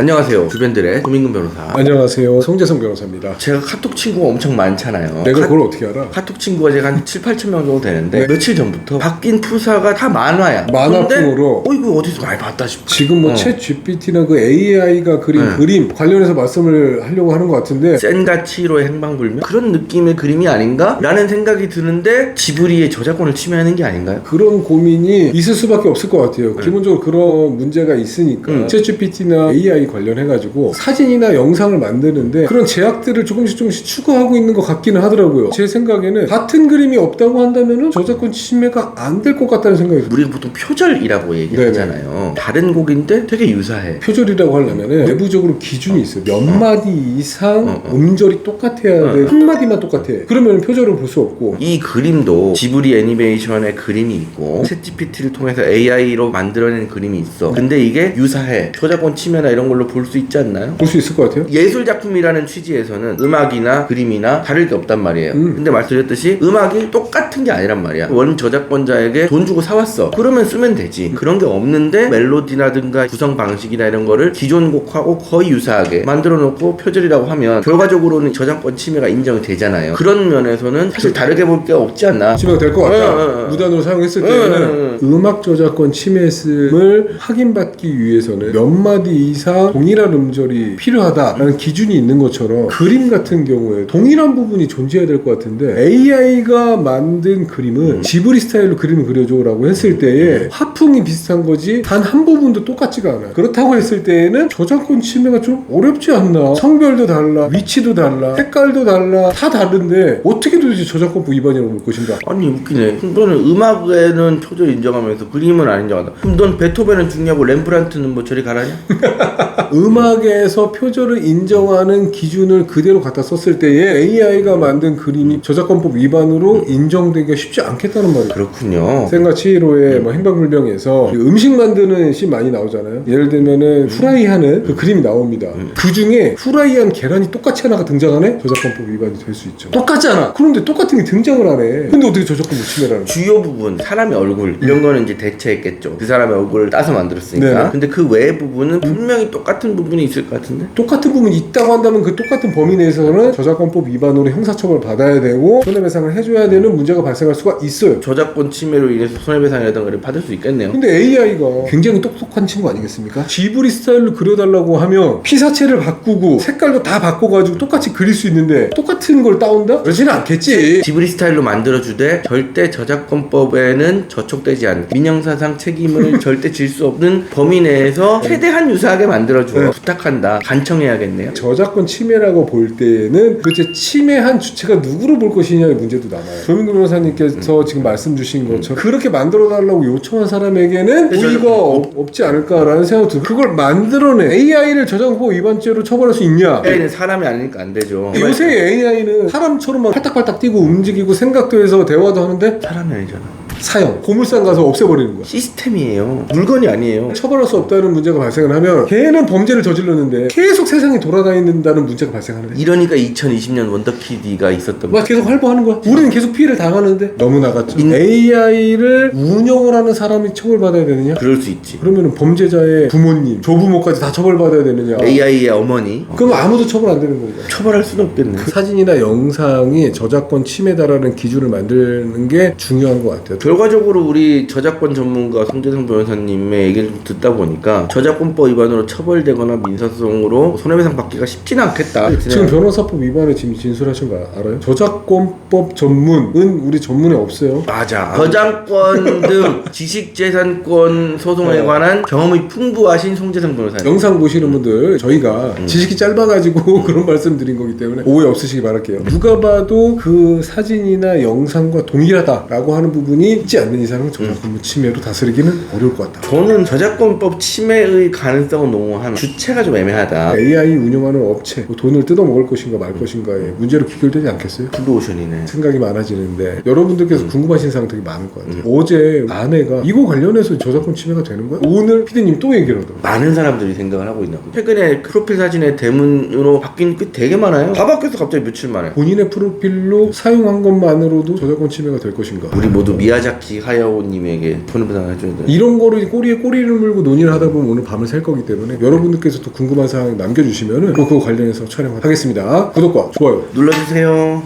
안녕하세요. 주변들의 조민근 변호사. 안녕하세요. 송재성 변호사입니다. 제가 카톡 친구가 엄청 많잖아요. 내가 카, 그걸 어떻게 알아? 카톡 친구가 제가 한 7, 8천 명 정도 되는데 네. 며칠 전부터 바뀐 프사가 다 만화야. 만화풍으로. 근데, 어 이거 어디서 많이 봤다 싶어. 지금 뭐 어. 챗 GPT나 그 AI가 그린 네. 그림 관련해서 말씀을 하려고 하는 것 같은데 센가치로의 행방불명 그런 느낌의 그림이 아닌가라는 생각이 드는데 지브리의 저작권을 침해하는 게 아닌가요? 그런 고민이 있을 수밖에 없을 것 같아요. 네. 기본적으로 그런 문제가 있으니까 음. 챗 GPT나 AI 관련해 가지고 사진이나 영상을 만드는데 그런 제약들을 조금씩 조금씩 추구하고 있는 것 같기는 하더라고요. 제 생각에는 같은 그림이 없다고 한다면은 저작권 침해가 안 될 것 같다는 생각이 들어요. 우리가 보통 표절이라고. 얘기하잖아요. 다른 곡인데 되게 유사해. 표절이라고 하려면 내부적으로 기준이 있어요. 몇 마디 이상 어, 어. 음절이 똑같아야 어, 돼. 어. 한 마디만 똑같아. 그러면 표절을 볼 수 없고. 이 그림도 지브리 애니메이션의 그림이 있고 챗GPT를 통해서 AI로 만들어낸 그림이 있어. 근데 이게 유사해. 저작권 침해나 이런 걸로 볼 수 있지 않나요? 볼 수 있을 것 같아요. 예술 작품이라는 취지에서는 음악이나 그림이나 다를 게 없단 말이에요. 음. 근데 말씀드렸듯이 음악이 똑같은 게 아니란 말이야. 원 저작권자에게 돈 주고 사왔어. 그러면 쓰면 되지. 그런 게 없는데 멜로디라든가 구성 방식이나 이런 거를 기존 곡하고 거의 유사하게 만들어 놓고 표절이라고 하면 결과적으로는 저작권 침해가 인정이 되잖아요. 그런 면에서는 사실 다르게 볼 게 없지 않나. 치면 될것 같다. 어, 어, 어. 무단으로 사용했을 어, 때는 어, 음악 저작권 침해했음을 확인받기 위해서는 몇 마디 이상 동일한 음절이 필요하다라는 기준이 있는 것처럼 그림 같은 경우에 동일한 부분이 존재해야 될 것 같은데 AI가 만든 그림은 지브리 스타일로 그림을 그려줘라고 했을 때에 화풍이 비슷한 거지 단 한 부분도 똑같지가 않아요. 그렇다고 했을 때에는 저작권 침해가 좀 어렵지 않나? 성별도 달라, 위치도 달라, 색깔도 달라, 다 다른데 어떻게 도대체 저작권 위반이라고 볼 것인가? 아니 웃기네. 그럼 너는 음악에는 표절 인정하면서 그림은 안 인정한다. 그럼 넌 베토벤은 중요하고 렘브란트는 뭐 저리 가라냐? 음악에서 표절을 인정하는 기준을 그대로 갖다 썼을 때에 AI가 만든 그림이 저작권법 위반으로 인정되기가 쉽지 않겠다는 말이에요. 그렇군요. 생과 치히로의 뭐 행방불명에서 그 음식 만드는 씬 많이 나오잖아요. 예를 들면은 후라이하는 그 그림이 나옵니다. 그 중에 후라이한 계란이 똑같이 하나가 등장하네? 저작권법 위반이 될 수 있죠. 똑같잖아. 그런데 똑같은 게 등장을 하네. 근데 어떻게 저작권 못 침해라는 거야? 주요 부분 사람의 얼굴 이런 거는 이제 대체했겠죠 그 사람의 얼굴을 따서 만들었으니까 네네. 근데 그 외의 부분은 분명히 똑 같은 부분이 있을 것 같은데 똑같은 부분이 있다고 한다면 그 똑같은 범위 내에서는 저작권법 위반으로 형사처벌 받아야 되고 손해배상을 해줘야 되는 문제가 발생할 수가 있어요. 저작권 침해로 인해서 손해배상이라든가 를 받을 수 있겠네요 근데 AI가 굉장히 똑똑한 친구 아니겠습니까? 지브리 스타일로 그려달라고 하면 피사체를 바꾸고 색깔도 다 바꿔가지고 똑같이 그릴 수 있는데 똑같은 걸 따온다? 그러지는 않겠지. 지브리 스타일로 만들어주되 절대 저작권법에는 저촉되지 않는 민형사상 책임을 절대 질 수 없는 범위 내에서 최대한 유사하게 만들 어줘 네. 부탁한다 간청해야겠네요 저작권 침해라고 볼 때는 그제 침해한 주체가 누구로 볼 것이냐의 문제도 남아요. 조민구 변호사님께서 지금 말씀 주신 것처럼 그렇게 만들어 달라고 요청한 사람에게는. 우리가 없, 없지 않을까라는 생각도 들고 그걸 만들어낸 AI를 저작권법 위반죄로 처벌할 수 있냐? AI는 사람이 아니니까 안 되죠 요새 AI는 사람처럼 막 팔딱팔딱 뛰고 움직이고 생각도 해서 대화도 하는데 사람이 아니잖아 사형 고물상 가서 없애버리는 거야. 시스템이에요 물건이 아니에요 처벌할 수 없다는 문제가 발생을 하면 걔는 범죄를 저질렀는데 계속 세상에 돌아다닌다는 문제가 발생하는 거야. 이러니까 2020년 원더키디가 있었던 막 계속 활보하는 거야. 우리는 계속 피해를 당하는데 너무 나갔죠. 인- AI를 운영을 하는 사람이 처벌받아야 되느냐? 그럴 수 있지 그러면 범죄자의 부모님, 조부모까지 다 처벌받아야 되느냐? AI의 어머니 그럼 아무도 처벌 안 되는 거니까. 처벌할 수는 없겠네. 그 사진이나 영상이 저작권 침해다라는 기준을 만드는 게 중요한 것 같아요. 결과적으로 우리 저작권 전문가 송재성 변호사님의 얘기를 좀 듣다 보니까 저작권법 위반으로 처벌되거나 민사소송으로 손해배상 받기가 쉽지는 않겠다. 지금 변호사법 위반에 지금 진술하신 거 알아요? 저작권법 전문은 우리 전문에 없어요. 맞아. 저작권 등 지식재산권 소송에 관한 경험이 풍부하신 송재성 변호사님. 영상 보시는 분들 저희가 음. 지식이 짧아가지고 그런 말씀 드린 거기 때문에 오해 없으시기 바랄게요. 누가 봐도 그 사진이나 영상과 동일하다라고 하는 부분이 있지 않는 이상은 저작권 침해로 다스리기는 어려울 것 같다. 저는 저작권법 침해의 가능성은 농후한 주체가 좀 애매하다. AI 운영하는 업체 뭐 돈을 뜯어 먹을 것인가 말 것인가에 문제로 귀결되지 않겠어요? 블루오션이네. 생각이 많아지는데 여러분들께서 궁금하신 사항 되게 많을 것 같아요. 음. 어제 아내가 이거 관련해서 저작권 침해가 되는 거야? 오늘 피디님 또 얘기를 하더라고요. 많은 사람들이 생각을 하고 있나 보죠. 최근에 프로필 사진의 대문으로 바뀐 게 되게 많아요. 다 바뀌어서 갑자기 며칠 만에. 본인의 프로필로 사용한 것만으로도 저작권 침해가 될 것인가? 우리 모두 미야자 야마자키 하야오님에게 손해배상 해줘야 돼. 이런 거를 꼬리에 꼬리를 물고 논의를 하다 보면 오늘 밤을 샐 거기 때문에 여러분들께서 또 궁금한 사항 남겨주시면은 또 그거 관련해서 촬영하겠습니다. 구독과 좋아요 눌러주세요.